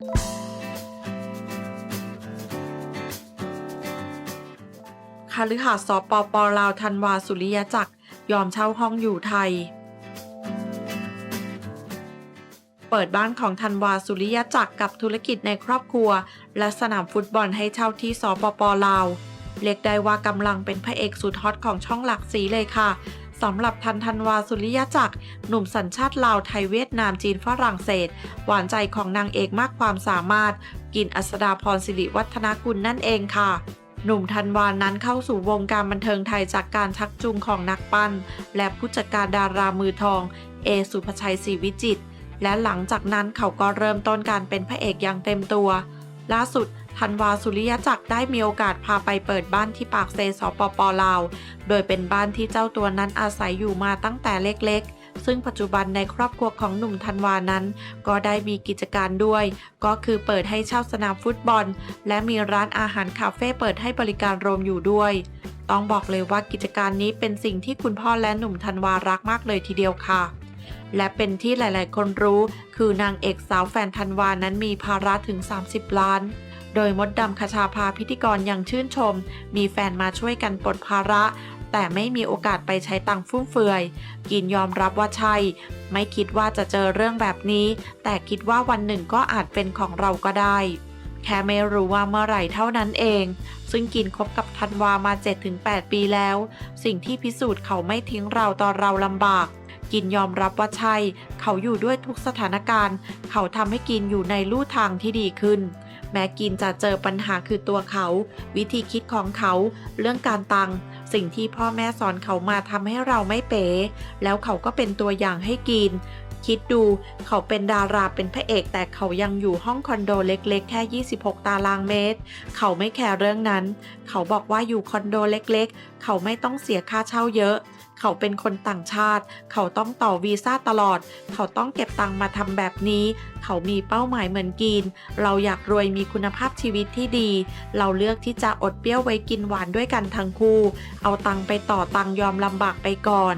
คาลือหาสปปลาวธันวาสุริยจักรยอมเช่าห้องอยู่ไทย เปิดบ้านของธันวาสุริยจักรกับธุรกิจในครอบครัว และสนามฟุตบอลให้เช่าที่สปปลาว เรียกได้ว่ากำลังเป็นพระเอกสุดฮอตของช่องหลักสีเลยค่ะ สำหรับทันธันวาสุริยจักร หนุ่มสัญชาติลาวไทยเวียดนามจีนฝรั่งเศส หวานใจของนางเอกมากความสามารถ กินอัสดาพรสิริวัฒนกุลนั่นเองค่ะหนุ่มธันวานั้นเข้าสู่วงการบันเทิงไทยจากการชักจูงของนักปั้น และผู้จัดการดารามือทอง เอสุภชัยศรีวิจิตและหลังจากนั้นเขาก็เริ่มต้นการเป็นพระเอกอย่างเต็มตัว ล่าสุด ธันวาสุริยจักรได้มีโอกาสพาไปเปิดบ้านที่ปากเซสปปลาว โดยเป็นบ้านที่เจ้าตัวนั้นอาศัยอยู่มาตั้งแต่เล็กๆ ซึ่งปัจจุบันในครอบครัวของหนุ่มธันวานั้น ก็ได้มีกิจการด้วย ก็คือเปิดให้เช่าสนามฟุตบอล และมีร้านอาหารคาเฟ่เปิดให้บริการรวมอยู่ด้วย ต้องบอกเลยว่ากิจการนี้เป็นสิ่งที่คุณพ่อและหนุ่มธันวารักมากเลยทีเดียวค่ะและเป็นที่หลาย ๆ คนรู้ คือนางเอกสาวแฟนธันวานั้นมีภาระถึง 30 ล้าน โดยมดดำคชาภาพิธีกรยังชื่นชม มีแฟนมาช่วยกันปลดภาระ แต่ไม่มีโอกาสไปใช้ตังฟุ่มเฟือย กินยอมรับว่าใช่ ไม่คิดว่าจะเจอเรื่องแบบนี้ แต่คิดว่าวันหนึ่งก็อาจเป็นของเราก็ได้ แค่ไม่รู้ว่าเมื่อไหร่เท่านั้นเอง ซึ่งกินคบกับธันวามา 7-8 ปีแล้ว สิ่งที่พิสูจน์เขาไม่ทิ้งเราตอนเราลำบากกินยอมรับว่าใช่ เขาอยู่ด้วยทุกสถานการณ์ เขาทำให้กินอยู่ในลู่ทางที่ดีขึ้น แม้กินจะเจอปัญหาคือตัวเขา วิธีคิดของเขา เรื่องการตังสิ่งที่พ่อแม่สอนเขามาทำให้เราไม่เป๋ แล้วเขาก็เป็นตัวอย่างให้กิน คิดดูเขาเป็นดาราเป็นพระเอก แต่เขายังอยู่ห้องคอนโดเล็กๆ แค่ 26 ตารางเมตร เขาไม่แคร์เรื่องนั้น เขาบอกว่าอยู่คอนโดเล็กๆ เขาไม่ต้องเสียค่าเช่าเยอะ เขาเป็นคนต่างชาติ เขาต้องต่อวีซ่าตลอด เขาต้องเก็บตังค์มาทำแบบนี้ เขามีเป้าหมายเหมือนกิน เราอยากรวยมีคุณภาพชีวิตที่ดี เราเลือกที่จะอดเปรี้ยวไว้กินหวานด้วยกันทั้งคู่ เอาตังค์ไปต่อตังค์ยอมลำบากไปก่อน